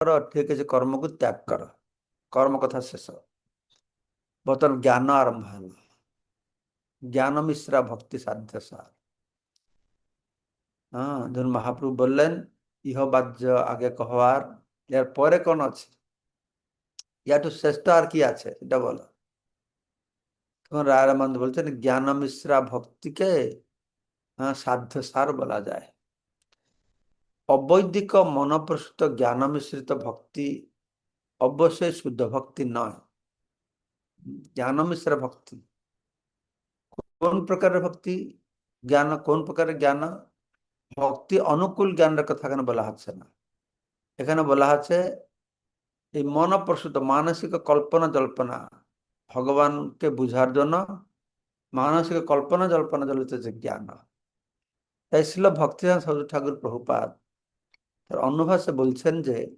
କର ଠିକ ଅଛି କର୍ମକୁ ତ୍ୟାଗ କର କର୍ମ କଥା ଶେଷ ବର୍ତ୍ତମାନ ଜ୍ଞାନ ଆରମ୍ଭ ହେଲା জ্ঞান মিশ্রা ভক্তি সাধ্য সার হ্যাঁ যখন মহাপ্রভু বললেন ইহ বাহ্য আগে কহবার এর পরে কোন আছে ইয়াটু শ্রেষ্ঠ আর কি আছে এটা বলো তখন রায়রামন্দ বলছেন জ্ঞান মিশ্রা ভক্তিকে হ্যাঁ সাধ্য সার বলা যায় অবৈদিক মনপ্রসূত জ্ঞান মিশ্রিত ভক্তি অবশ্যই শুদ্ধ ভক্তি নয়। জ্ঞান মিশ্র ভক্তি। কোন প্রকারের ভক্তি? জ্ঞান, কোন প্রকারের জ্ঞান? ভক্তি অনুকূল জ্ঞানের কথা এখানে বলা হচ্ছে না। এখানে বলা হচ্ছে, এই মনপ্রসূত মানসিক কল্পনা জল্পনা ভগবানকে বুঝার জন্য মানসিক কল্পনা জল্পনা চলিতেছে জ্ঞান, তাই ছিল ভক্তি সদু ঠাকুর প্রভুপাত তার অনুভাষে বলছেন যে,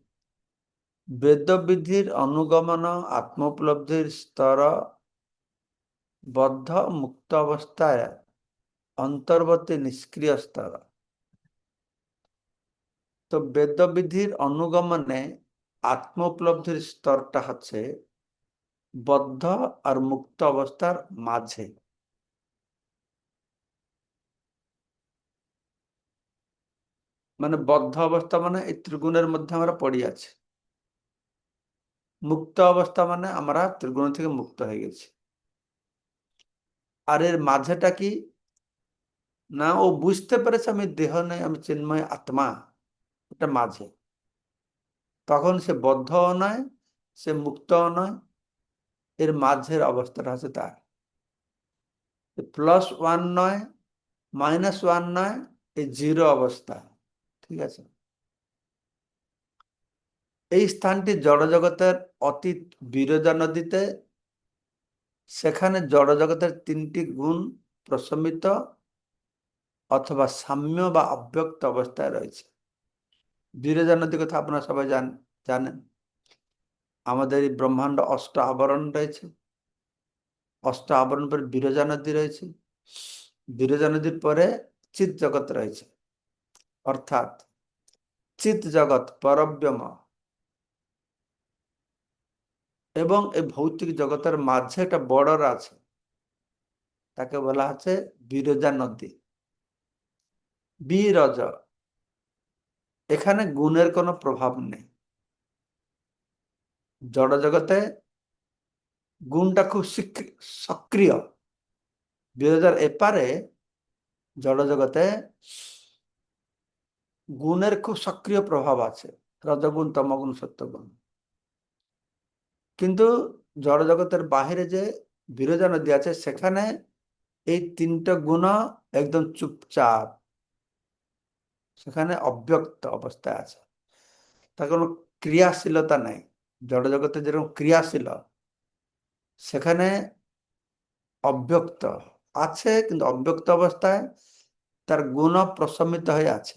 বেদবিধির অনুগমন আত্মোপলব্ধির স্তর বদ্ধ মুক্ত অবস্থায় অন্তর্বর্তী নিষ্ক্রিয় স্তর। তো বেদবিধির অনুগমনে আত্মোপলব্ধির স্তরটা হচ্ছে বদ্ধ আর মুক্ত অবস্থার মাঝে। মানে বদ্ধ অবস্থা মানে এই ত্রিগুণের মধ্যে আমরা পড়ি আছি মুক্ত অবস্থা মানে আমরা ত্রিগুণ থেকে মুক্ত হয়ে গেছি। আর এর মাঝেটা কি? না, ও বুঝতে পেরেছে আমি দেহ নেই আমি চিন্ময় আত্মা। এটা মাঝে। তখন সে বদ্ধ নয়, সে মুক্ত নয়। এর মাঝের অবস্থাটা হচ্ছে তার। প্লাস ওয়ান নয় মাইনাস ওয়ান নয় এই জিরো অবস্থা। ঠিক আছে? এই স্থানটি জড়জগতের অতীত বিরজা নদীতে, সেখানে জড়জগতের তিনটি গুণ প্রশমিত অথবা সাম্য বা অব্যক্ত অবস্থায় রয়েছে। বিরজা নদী কথা আপনারা সবাই জান, জানেন। আমাদের এই ব্রহ্মাণ্ড অষ্ট আবরণ রয়েছে। অষ্ট আবরণ পরে বিরজা নদী রয়েছে। বিরজা নদীর পরে চিৎ জগৎ রয়েছে। অর্থাৎ চিৎ জগৎ পরব্যম এবং এই ভৌতিক জগতের মাঝে একটা বর্ডার আছে। তাকে বলা হচ্ছে বিরজা নদী। বিরজ, এখানে গুণের কোনো প্রভাব নেই। জড় জগতে গুণটা খুব সক্রিয়। বিরজার এপারে জড় জগতে গুণের খুব সক্রিয় প্রভাব আছে, রজগুণ, তমগুণ, সত্যগুণ। কিন্তু জড় জগতের বাহিরে যে বিরজা নদী আছে, সেখানে এই তিনটা গুণ একদম চুপচাপ, সেখানে অব্যক্ত অবস্থায় আছে। তার কোনো ক্রিয়াশীলতা নাই। জড় জগতে যেরকম ক্রিয়াশীল, সেখানে অব্যক্ত আছে, কিন্তু অব্যক্ত অবস্থায় তার গুণ প্রশমিত হয়ে আছে।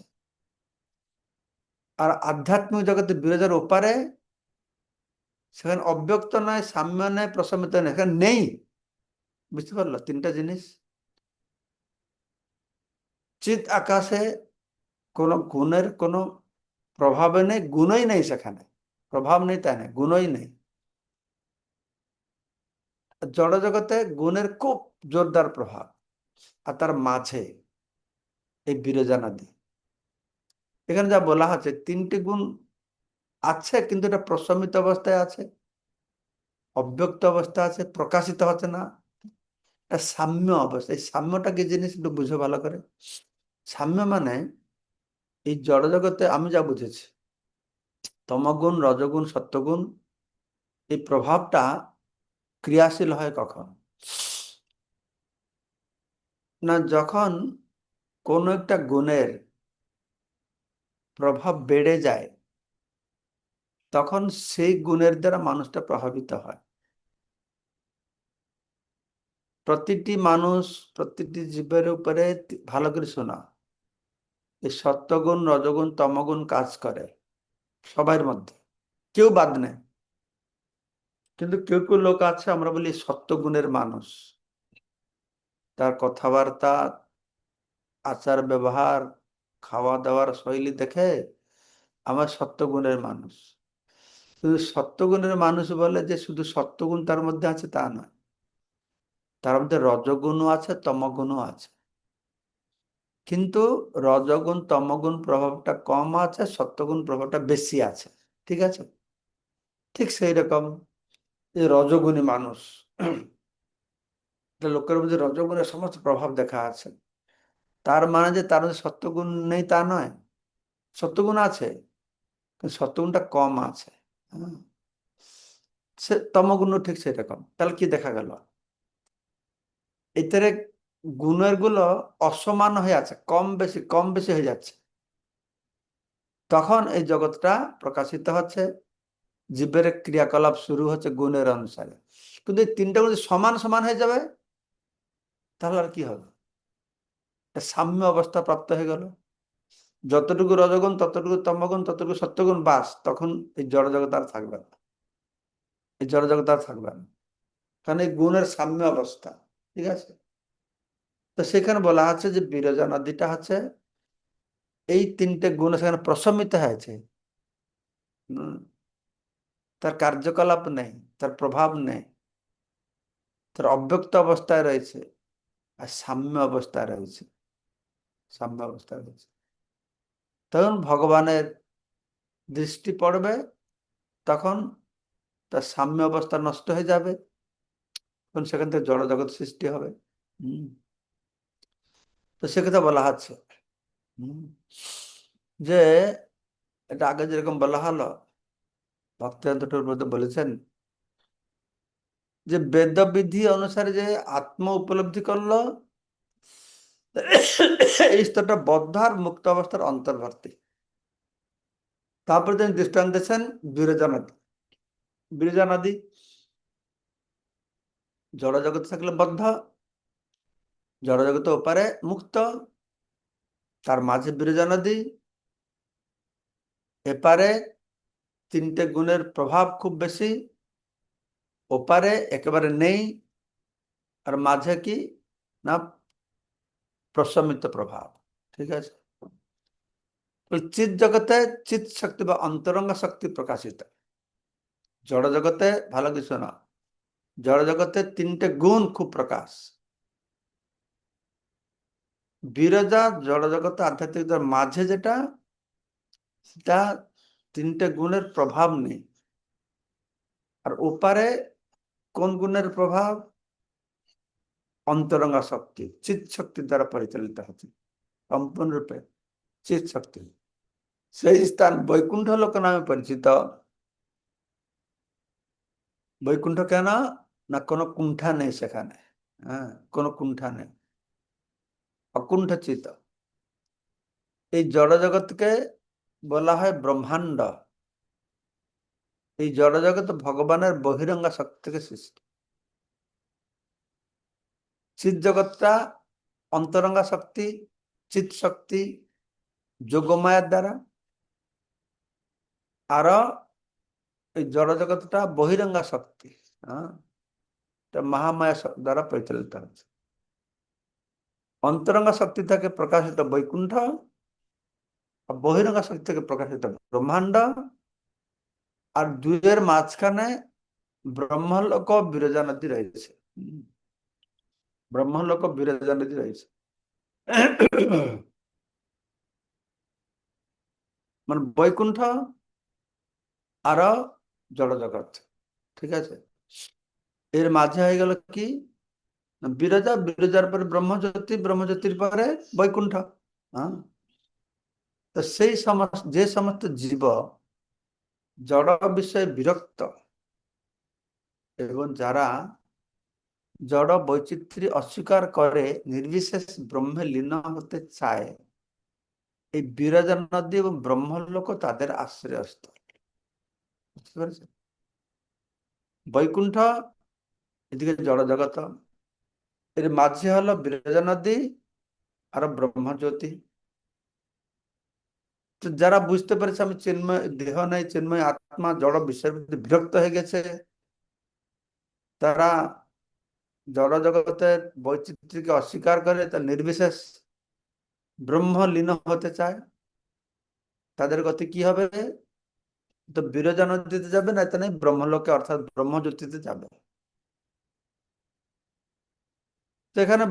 আর আধ্যাত্মিক জগতে বিরোধের ওপারে সেখানে অব্যক্ত নয়, সাম্য নয়, প্রশমিত নয় এখানে নেই। বুঝতে পারল? তিনটা জিনিস। চিত আকাশে কোনো গুণের কোনো প্রভাবে নেই, গুণই নেই সেখানে। প্রভাব নেই, তাই না গুণই নেই। জড় জগতে গুণের খুব জোরদার প্রভাব, আর তার মাঝে এই বিরজা নদী। এখানে যা বলা হচ্ছে, তিনটি গুণ আছে, কিন্তু এটা প্রশমিত অবস্থায় আছে, অব্যক্ত অবস্থা আছে, প্রকাশিত হচ্ছে না। এটা সাম্য অবস্থা। এই সাম্যটা কি জিনিস? একটু বুঝে ভালো করে। সাম্য মানে এই জড় জগতে আমি যা বুঝেছি, তমগুণ, রজগুণ, সত্যগুণ, এই প্রভাবটা ক্রিয়াশীল হয় কখন? না, যখন কোনো একটা গুণের প্রভাব বেড়ে যায়, তখন সেই গুণের দ্বারা মানুষটা প্রভাবিত হয়। প্রতিটি মানুষ প্রতিটি জীবের উপরে ভালো করে শোনা, এই সত্যগুণ, রজগুণ, তমগুণ কাজ করে সবার মধ্যে, কেউ বাদ নেই। কিন্তু কেউ কেউ লোক আছে, আমরা বলি সত্যগুণের মানুষ। তার কথাবার্তা আচার ব্যবহার খাওয়া দাওয়ার শৈলী দেখে আমার সত্যগুণের মানুষ। শুধু সত্যগুণের মানুষ বলে যে শুধু সত্যগুণ তার মধ্যে আছে তা নয়। তার মধ্যে রজগুণও আছে, তমগুণও আছে। কিন্তু রজগুণ, তমগুণ প্রভাবটা কম আছে, সত্যগুণ প্রভাবটা বেশি আছে। ঠিক আছে? ঠিক সেই রকম রজগুণী মানুষ। লোকের মধ্যে রজগুণের সমস্ত প্রভাব দেখা আছে। তার মানে যে তার মধ্যে সত্যগুণ নেই তা নয়। সত্যগুণ আছে, কিন্তু সত্যগুণটা কম আছে। হ্যাঁ। সে তমগুণ ঠিক সেরকম তাহলে কি দেখা গেল? এতে গুণেরগুলো অসমান হয়ে আছে, কম বেশি কম বেশি হয়ে যাচ্ছে। তখন এই জগৎটা প্রকাশিত হচ্ছে, জীবের ক্রিয়াকলাপ শুরু হচ্ছে গুণের অনুসারে। কিন্তু এই তিনটা গুণ সমান সমান হয়ে যাবে, তাহলে আর কি হবে? সাম্য অবস্থা প্রাপ্ত হয়ে গেল। যতটুকু রজগুণ, ততটুকু তমগুণ, ততটুকু সত্যগুণ বাস, তখন এই জড় জগৎ আর থাকবে না। এই জড় জগৎ আর থাকবে না। কারণ এই গুণের সাম্য অবস্থা, ঠিক আছে? তো সেখানে বলা আছে যে বিরজা নদীটা হচ্ছে, এই তিনটে গুণ সেখানে প্রশমিত হয়েছে। তার কার্যকলাপ নেই, তার প্রভাব নেই, তার অব্যক্ত অবস্থায় রয়েছে, আর সাম্য অবস্থায় রয়েছে। সাম্য অবস্থায় রয়েছে তখন ভগবানের দৃষ্টি পড়বে, তখন তার সাম্য অবস্থা নষ্ট হয়ে যাবে, তখন সেখান থেকে জড়জগৎ সৃষ্টি হবে। তো সেকথা বলা হচ্ছে। যে এটা আগে যেরকম বলা হলো ভক্তান্তর মধ্যে বলেছেন যে বেদবিধি অনুসারে যে আত্ম উপলব্ধি করল এই স্তরটা বদ্ধ আর মুক্ত অবস্থার অন্তর্বর্তী। তারপরে তিনি দৃষ্টান্ত দিয়েছেন বিরজা নদী। বিরজা নদী জড়জগৎ থাকলে বদ্ধ জড়জগত ওপারে মুক্ত, তার মাঝে বিরজা নদী, এপারে তিনটে গুণের প্রভাব খুব বেশি, ওপারে একেবারে নেই, আর মাঝে কি? না প্রশমিত প্রভাব, ঠিক আছে? চিৎ জগতে চিৎ শক্তি বা অন্তরঙ্গ শক্তি প্রকাশিত। জড় জগতে ভালো কিছু না। জড় জগতে তিনটে গুণ খুব প্রকাশ। বিরজা জড় জগতে আধ্যাত্মিক মাঝে যেটা, সেটা তিনটে গুণের প্রভাব নেই। আর ওপারে কোন গুণের প্রভাব? অন্তরঙ্গা শক্তি, চিৎ শক্তির দ্বারা পরিচালিত হচ্ছে। সম্পূর্ণরূপে চিৎ শক্তি। সেই স্থান বৈকুণ্ঠ লোক নামে পরিচিত। বৈকুণ্ঠ কেন? না, কোনো কুণ্ঠা নেই সেখানে। হ্যাঁ কোনো কুণ্ঠা নেই। অকুণ্ঠচিত এই জড়জগৎকে বলা হয় ব্রহ্মাণ্ড। এই জড়জগৎ ভগবানের বহিরঙ্গা শক্তি থেকে সৃষ্টি চিৎ জগৎটা অন্তরঙ্গা শক্তি, চিৎ শক্তি, যোগমায়ার দ্বারা। আর এই জড়জগৎটা বহিরঙ্গা শক্তি হ্যাঁ? মহামায়া দ্বারা পরিচালিত হচ্ছে। অন্তরঙ্গা শক্তি থেকে প্রকাশিত বৈকুণ্ঠ বহিরঙ্গা শক্তি থেকে প্রকাশিত ব্রহ্মাণ্ড, আর দুইয়ের মাঝখানে ব্রহ্মলোক বিরজা নদী রয়েছে। ব্রহ্মলোক বিরজা নদী রয়েছে। মানে বৈকুণ্ঠ আর জড়জগৎ, ঠিক আছে? এর মাঝে হয়ে গেল কি? বিরজা, বিরজার পরে ব্রহ্মজ্যোতি, ব্রহ্মজ্যোতির পরে বৈকুণ্ঠ হ্যাঁ? তো সেই সমস্ত, যে সমস্ত জীব জড় বিষয়ে বিরক্ত, এবং যারা জড় বৈচিত্র্য অস্বীকার করে নির্বিশেষ ব্রহ্মে লীন হতে চায়। এই বিরজা নদী এবং ব্রহ্মলোক তাদের আশ্রয়স্থল। বুঝতে পেরেছেন? বৈকুণ্ঠ, এদিকে জড় জগত। এর মাঝে হলো বিরজা নদী আর ব্রহ্মজ্যোতি। তো যারা বুঝতে পেরেছে, আমি চিন্ময়, দেহ নেই, চিন্ময় আত্মা, জড় মধ্যে বিরক্ত হয়ে গেছে, তারা জড় জগতের বৈচিত্র্যকে অস্বীকার করে তার নির্বিশেষ ব্রহ্ম লীন হতে চায়, তাদের গতি কি হবে? তো বিরজা নদীতে যাবে না, এতে নেই, ব্রহ্মলোকে অর্থাৎ ব্রহ্মজ্যোতিতে যাবে। তো এখানে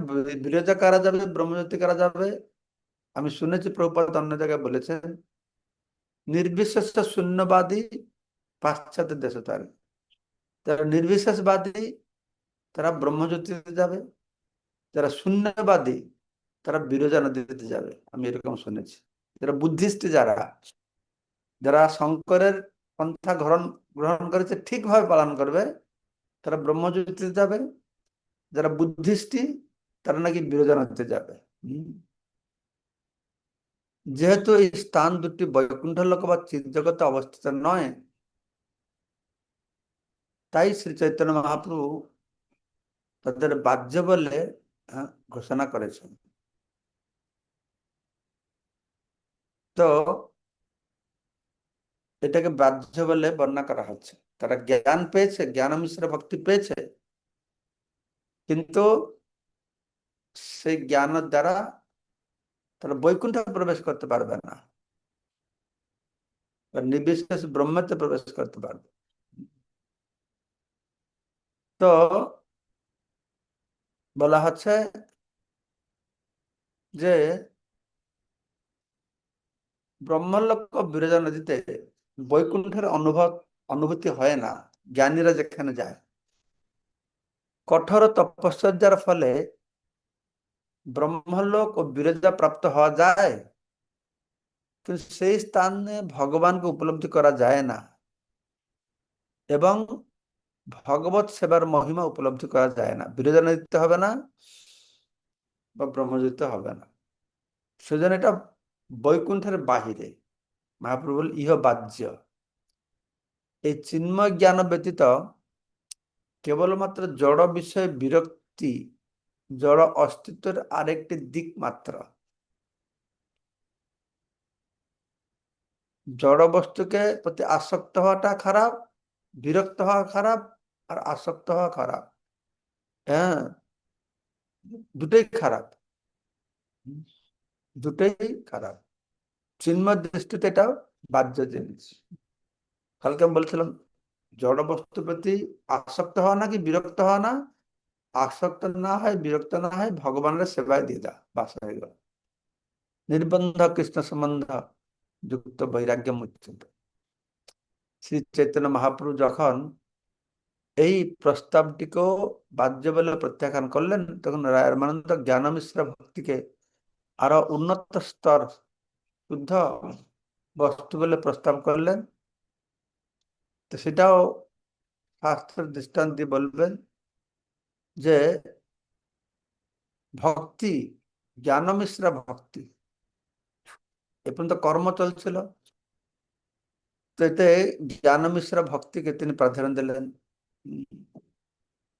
বিরজা কারা যাবে? ব্রহ্মজ্যোতি কারা যাবে? আমি শুনেছি প্রভুপাত অন্য জায়গায় বলেছেন, নির্বিশেষ শূন্যবাদী পাশ্চাত্য দেশে তার নির্বিশেষবাদী তারা ব্রহ্মজ্যোতিতে যাবে, যারা শূন্যবাদী তারা বিরজা নদীতে যাবে। আমি এরকম শুনেছি। যারা বুদ্ধিস্ট যারা যারা শঙ্করের পন্থা গ্রহণ গ্রহণ করেছে, ঠিকভাবে পালন করবে, তারা ব্রহ্মজ্যোতিতে যাবে। যারা বুদ্ধিস্টি, তারা নাকি বিরজা নদীতে যাবে। যেহেতু এই স্থান দুটি বৈকুণ্ঠ লোক বা চিৎজগতে অবস্থিত নয়, তাই শ্রী চৈতন্য মহাপ্রভু তাদের বাহ্য বলে হ্যাঁ, ঘোষণা করেছেন। তো এটাকে বাহ্য বলে বর্ণনা করা হচ্ছে। তারা জ্ঞান পেয়েছে জ্ঞান মিশ্র ভক্তি পেয়েছে। কিন্তু সেই জ্ঞানের দ্বারা তারা বৈকুণ্ঠ প্রবেশ করতে পারবে না। নির্বিশেষ ব্রহ্মতে প্রবেশ করতে পারবে তো বলা হচ্ছে যে ব্রহ্মলোক বিরজা নদীতে বৈকুণ্ঠের অনুভব, অনুভূতি হয় না, জ্ঞানীরা যেখানে যায়। কঠোর তপস্যার ফলে ব্রহ্মলোক ও বিরজা প্রাপ্ত হওয়া যায়, কিন্তু সেই স্থানে ভগবানকে উপলব্ধি করা যায় না। এবং ভগবত সেবার মহিমা উপলব্ধি করা যায় না। বিরোধা দিতে হবে না বা ব্রহ্মযুক্ত হবে না। সেজন্য এটা বৈকুণ্ঠের বাহিরে। মহাপ্রভু ইহ বাহ্য। এই চিন্ময় জ্ঞান ব্যতীত কেবলমাত্র জড় বিষয়ে বিরক্তি, জড় অস্তিত্বের আরেকটি দিক মাত্র। জড় বস্তুকে প্রতি আসক্ত হওয়াটা খারাপ বিরক্ত হওয়া খারাপ আর আসক্ত হওয়া খারাপ। হ্যাঁ দুটোই খারাপ। দুটোই খারাপ। চিন্ময় দৃষ্টিতে এটাও বাহ্য জিনিস। কালকে আমি বলছিলাম জড় বস্তু প্রতি আসক্ত হওয়া নাকি বিরক্ত হওয়া না? আসক্ত না হয়, বিরক্ত না হয়, ভগবানের সেবায় দিয়ে দা বাস হয়ে গেল। নির্বন্ধ কৃষ্ণ সম্বন্ধ যুক্ত বৈরাগ্য মুচ্ছিত শ্রী চৈতন্য মহাপ্রভু যখন এই প্রস্তাবটিকেও বাহ্য বলে প্রত্যাখ্যান করলেন, তখন রায়মানন্দ জ্ঞান মিশ্র ভক্তিকে আরও উন্নত স্তর শুদ্ধ বস্তু বলে প্রস্তাব করলেন। তো সেটাও শাস্ত্রের দৃষ্টান্ত দিয়ে বলবেন যে ভক্তি জ্ঞান মিশ্রা ভক্তি, এ পর্যন্ত কর্ম চলছিল। এতে জ্ঞান মিশ্রা ভক্তিকে তিনি প্রাধান্য দিলেন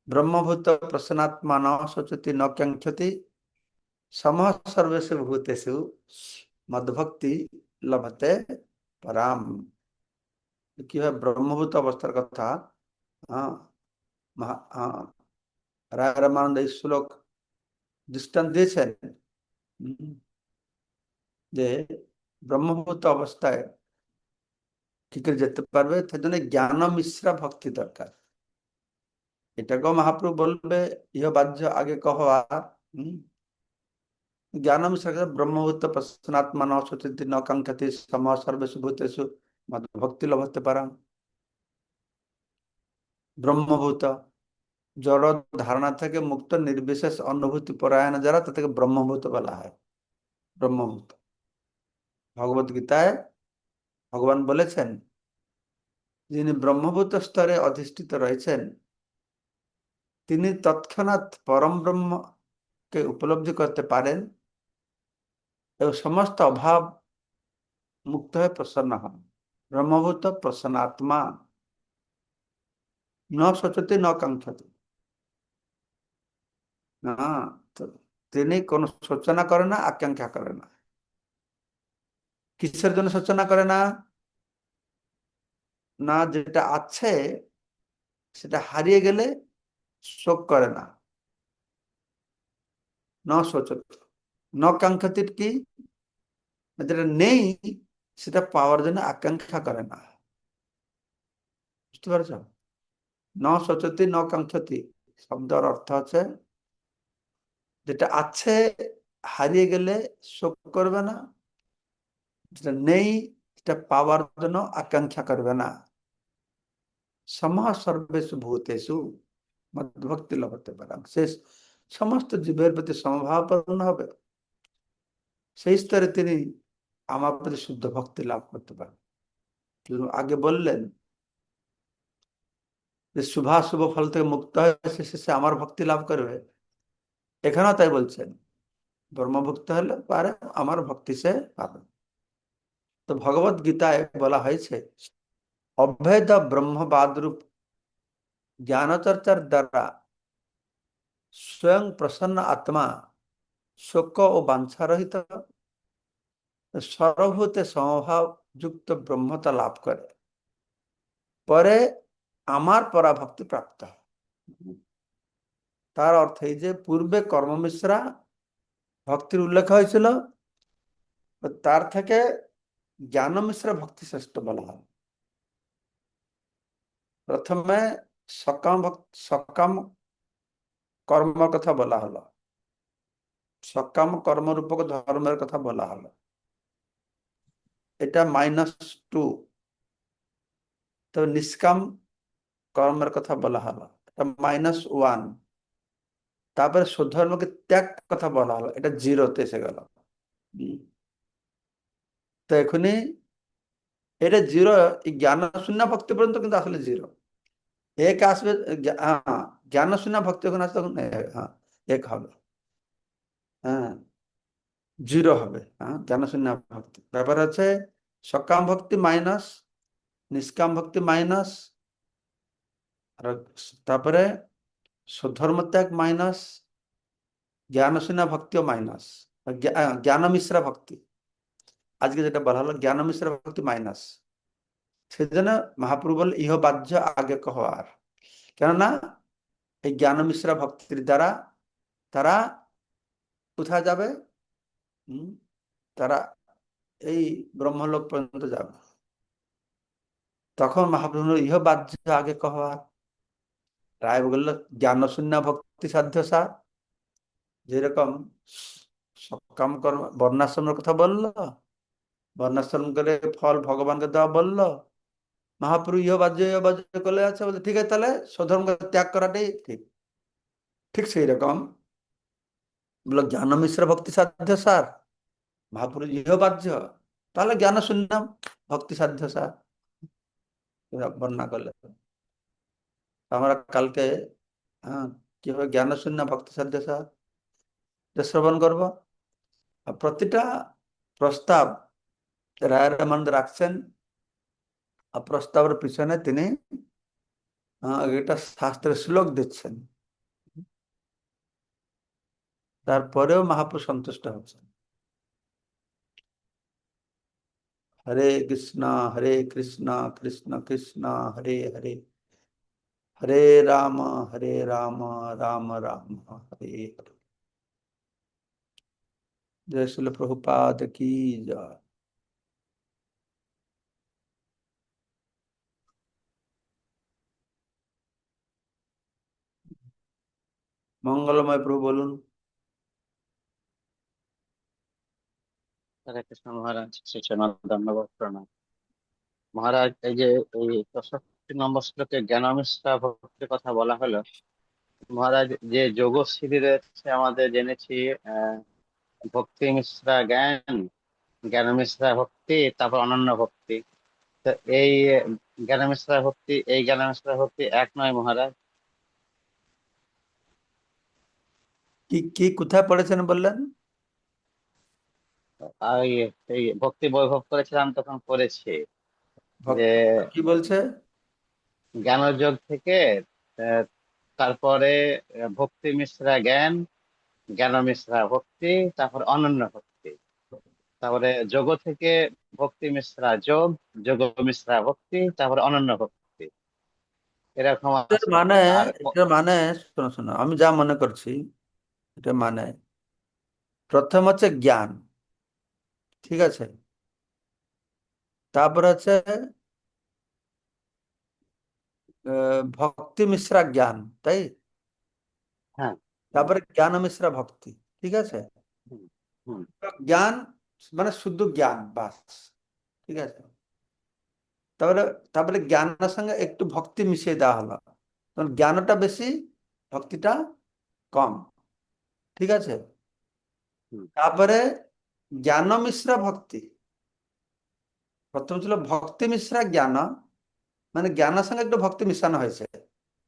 ব্রহ্মভূত প্রসন্নাত্মা ন শোচতি ন ক্যাঙ্ক্ষতি সমহ সর্বেশু ভূতেষু মদভক্তি লভতে পরাম কি হয় ব্রহ্মভূত অবস্থার কথা রায় রামানন্দ এই শ্লোক দৃষ্টান্ত দিয়েছেন যে ব্রহ্মভূত অবস্থায় কি করে যেতে পারবে। সেজন্য জ্ঞান মিশ্রা ভক্তি দরকার। এটাকেও মহাপ্রভু বলবে, ইহ বাহ্য, আগে কহ আর জ্ঞান মিশ্রা ব্রহ্মভূত প্রশ্নাত্মা ন সচিতি ন কাঙ্ক্ষতি সম সর্বেশু ভূতেষু ভক্তি লভতে পারাম ব্রহ্মভূত। জড় ধারণা থেকে মুক্ত নির্বিশেষ অনুভূতি পরায়ণ যারা, তাদেরকে ব্রহ্মভূত বলা হয়। ব্রহ্মভূত। ভগবত গীতায় ভগবান বলেছেন, যিনি ব্রহ্মভূত স্তরে অধিষ্ঠিত রয়েছেন, তিনি তৎক্ষণাৎ পরম ব্রহ্মকে উপলব্ধি করতে পারেন এবং সমস্ত অভাব মুক্ত হয়ে প্রসন্ন হন। ব্রহ্মভূত প্রসন্ন আত্মা ন সচতে ন কাঙ্ক্ষতে। না তিনি কোন সূচনা করে না, আকাঙ্ক্ষা করে না। কিসের জন্য সূচনা করে না? না, যেটা আছে, সেটা হারিয়ে গেলে শোক করে না। ন ন কাঙ্ক্ষিত কি যেটা নেই, সেটা পাওয়ার জন্য আকাঙ্ক্ষা করে না। বুঝতে পারছ? ন সচতি ন কাঙ্ক্ষতি শব্দের অর্থ আছে। যেটা আছে, হারিয়ে গেলে শোক করবে না। যেটা নেই এটা পাওয়ার জন্য আকাঙ্ক্ষা করবে না। সমা সর্বেশু ভূতেশু মধ্যভক্তি লভতে পারাম শেষ সমস্ত জীবের প্রতি সমভাবপূর্ণ হবে। সেই স্তরে তিনি আমার প্রতি শুদ্ধ ভক্তি লাভ করতে পারেন। আগে বললেন যে, শুভাশুভ ফল থেকে মুক্ত হয়ে শেষে আমার ভক্তি লাভ করবে। এখানেও তাই বলছেন। ব্রহ্মভুক্ত হলে পারে, আমার ভক্তি সে পাবে। তো ভগবত গীতায় বলা হয়েছে, অভেদ ব্রহ্মবাদ রূপ জ্ঞান চর্চার দ্বারা স্বয়ং প্রসন্ন আত্মা শোক ও বাঞ্ছারহিত সর্বভূতে সমভাব যুক্ত ব্রহ্মতা লাভ করে। পরে আমার পরাভক্তি প্রাপ্ত। তার অর্থ এই যে, পূর্বে কর্মমিশ্রা ভক্তির উল্লেখ হয়েছিল, তার থেকে জ্ঞান মিশ্রা ভক্তি শ্রেষ্ঠ বলা হয় প্রথমে সকাম সকাম কর্ম কথা বলা হলো সকাম কর্মরূপক ধর্মের কথা বলা হলো এটা মাইনাস টু তো নিষ্কাম কর্মের কথা বলা হলো এটা মাইনাস ওয়ান তারপরে শুদ্ধর্মকে ত্যাগ কথা বলা হলো এটা জিরোতে এসে গেল তো এখনই এটা জিরো জ্ঞান শূন্য ভক্তি পর্যন্ত কিন্তু আসলে জিরো এক আসবে হ্যাঁ জ্ঞান শূন্য ভক্তি যখন আসবে তখন হ্যাঁ এক হবে। হ্যাঁ জিরো হবে হ্যাঁ জ্ঞান শূন্য ভক্তি। ব্যাপার আছে সকাম ভক্তি মাইনাস নিষ্কাম ভক্তি মাইনাস আর তারপরে ধর্ম ত্যাগ মাইনাস জ্ঞান শূন্য ভক্তিও মাইনাস জ্ঞান মিশ্রা ভক্তি। আজকে যেটা বলা হলো, জ্ঞান মিশ্র ভক্তি মাইনাস। সেজন্য মহাপ্রভু বল ইহ বাহ্য আগে কহ আর। কেননা, এই জ্ঞান মিশ্রা ভক্তির দ্বারা তারা কোথায় যাবে? তারা এই ব্রহ্মলোক পর্যন্ত যাবে। তখন মহাপ্রভু ইহ বাহ্য আগে কহার রায় বলল, জ্ঞান শূন্য ভক্তি সাধ্য সার। যেরকম সকাম কর্ম, বর্ণাশ্রমের কথা বলল বর্ণাশ্রম করে ফল ভগবানকে দেওয়া বলল, মহাপ্রভু ইহ বাহ্য ইহ বাহ্য করলে আছে? বলে ঠিক আছে, তাহলে স্বধর্ম ত্যাগ করাটাই ঠিক। ঠিক সেই রকম। বলল, জ্ঞান মিশ্র ভক্তি সাধ্য সার। মহাপুরুষ ইহ বাহ্য তাহলে জ্ঞান শূন্য ভক্তি সাধ্য সার। বর্ণনা করলে। আমরা কালকে হ্যাঁ কীভাবে জ্ঞান শূন্য, ভক্তি সাধ্য সার শ্রবণ করব। প্রতিটা প্রস্তাব রায় রামানন্দ রাখছেন। প্রস্তাবের পিছনে তিনি এটা শাস্ত্রের শ্লোক দিচ্ছেন। তারপরেও মহাপুরুষ সন্তুষ্ট হচ্ছেন। হরে কৃষ্ণ হরে কৃষ্ণ কৃষ্ণ কৃষ্ণ, হরে হরে। হরে রাম হরে রাম রাম রাম, হরে হরে। জয় শিল প্রভুপাদ কি জয়। মঙ্গলময় প্রভু বলুন। মহারাজ, শ্রী ধন্যবাদ প্রণাম। মহারাজ, এই যে এই চৌষট্টি নম্বর শ্লোকে জ্ঞানমিশ্রা ভক্তির কথা বলা হলো, মহারাজ, যে যোগশ্রী রয়েছে আমাদের জেনেছি ভক্তি মিশ্রা জ্ঞান জ্ঞান মিশ্রা ভক্তি, তারপর অনন্য ভক্তি। তো এই জ্ঞান মিশ্রা ভক্তি, এই জ্ঞান মিশ্রা ভক্তি এক নয় মহারাজ। কি কি কোথায় পড়েছেন বললেন? এই ভক্তি বৈভব করেছিলাম তখন পড়েছি। যে কি বলছে? জ্ঞানযোগ থেকে তারপরে ভক্তি মিশ্রা জ্ঞান জ্ঞান মিশ্রা ভক্তি তারপর অনন্য ভক্তি। তারপরে যোগ থেকে ভক্তি মিশ্রা যোগ যোগ মিশ্রা ভক্তি তারপরে অনন্য ভক্তি। এরকম মানে মানে শোনো শোনো আমি যা মনে করছি এটা মানে। প্রথম হচ্ছে জ্ঞান ঠিক আছে? তারপর হচ্ছে ভক্তি মিশ্রা জ্ঞান তাই? হ্যাঁ। তারপরে জ্ঞান মিশ্রা ভক্তি ঠিক আছে? জ্ঞান মানে শুদ্ধ জ্ঞান বাস ঠিক আছে? তারপরে তারপরে জ্ঞানের সঙ্গে একটু ভক্তি মিশিয়ে দেওয়া হলো। তখন জ্ঞানটা বেশি ভক্তিটা কম। ঠিক আছে। তারপরে জ্ঞান মিশ্রা ভক্তি। প্রথম ছিল ভক্তি মিশ্রা জ্ঞান মানে জ্ঞানের সঙ্গে একটু ভক্তি মিশানো হয়েছে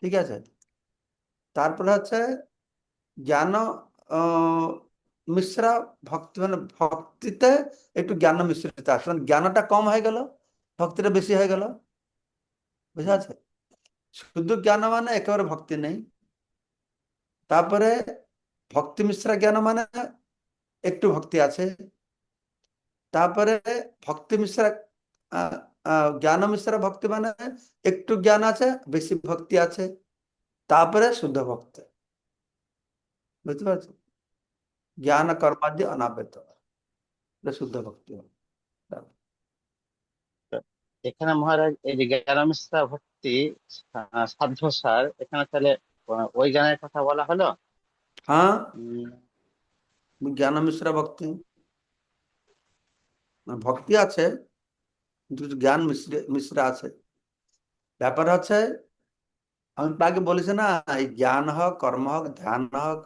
ঠিক আছে? তারপরে হচ্ছে জ্ঞান মিশ্রা ভক্তি মানে ভক্তিতে একটু জ্ঞান মিশ্রিত আছে মানে জ্ঞানটা কম হয়ে গেল ভক্তিটা বেশি হয়ে গেল বুঝা আছে শুদ্ধ জ্ঞান মানে একেবারে ভক্তি নেই। তারপরে ভক্তি মিশ্রা জ্ঞান মানে একটু ভক্তি আছে। তারপরে ভক্তি মিশ্রা জ্ঞান মিশ্রা ভক্তি মানে একটু জ্ঞান আছে বেশি ভক্তি আছে তারপরে শুদ্ধ ভক্তি। বুঝতে পারছ জ্ঞান কর্মাদি অনাবেত শুদ্ধ ভক্তি এখানে মহারাজ এই যে জ্ঞানমিশ্রা ভক্তি আহ, সাধ্য সার এখানে তাহলে ওই জ্ঞানের কথা বলা হলো? হ্যাঁ উম, জ্ঞান মিশ্রা ভক্তি ভক্তি আছে কিন্তু জ্ঞান মিশ্রে আছে ব্যাপার হচ্ছে আমি আগে বলেছি না এই জ্ঞান হোক কর্ম হোক ধ্যান হোক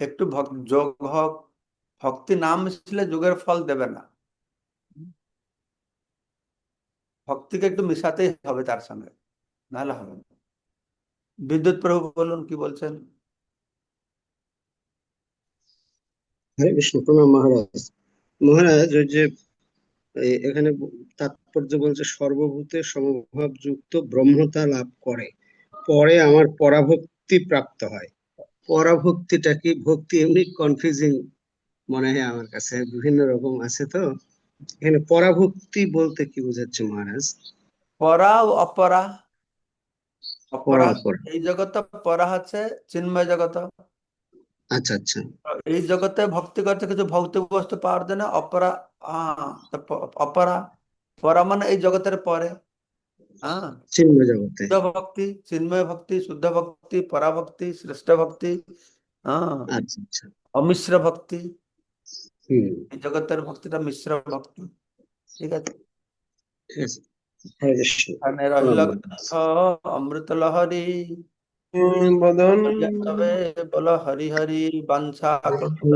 একটু যোগ হোক ভক্তি নাম মিশলে যোগের ফল দেবে না ভক্তিকে একটু মিশাতেই হবে তার সঙ্গে নাহলে হবে না। বিদ্যুৎ প্রভু বলুন কি বলছেন? হরে কৃষ্ণ প্রণাম মহারাজ। মহারাজ ওই যে এখানে তাৎপর্য বলছে সর্বভূতে সমভাব যুক্ত ব্রহ্মতা লাভ করে। পরে আমার পরাভক্তি প্রাপ্ত হয়। পরাভক্তিটা কি? ভক্তি এমনি কনফিউজিং মনে হয় আমার কাছে বিভিন্ন রকম আছে তো। এখানে পরাভক্তি বলতে কি বোঝাচ্ছে মহারাজ? পরা অপরা। অপরা এই জগৎ পরা হচ্ছে চিন্ময় জগৎ। আচ্ছা আচ্ছা। এই জগতে ভক্তি করতে কিছু ভৌতিক বস্তু পাওয়ার জন্য অপরা অপরা পরা মানে এই জগতের পরে হ্যাঁ চিন্ময় জগতে। শুদ্ধ ভক্তি চিন্ময় ভক্তি শুদ্ধ ভক্তি পরাভক্তি শ্রেষ্ঠ ভক্তি হ্যাঁ আচ্ছা আচ্ছা। অমিশ্র ভক্তি। এই জগতের ভক্তিটা মিশ্র ভক্তি। ঠিক আছে? ঠিক আছে। অমৃত লহরী। বদন তবে বল হরি হরি বাঞ্ছা। ভক্ত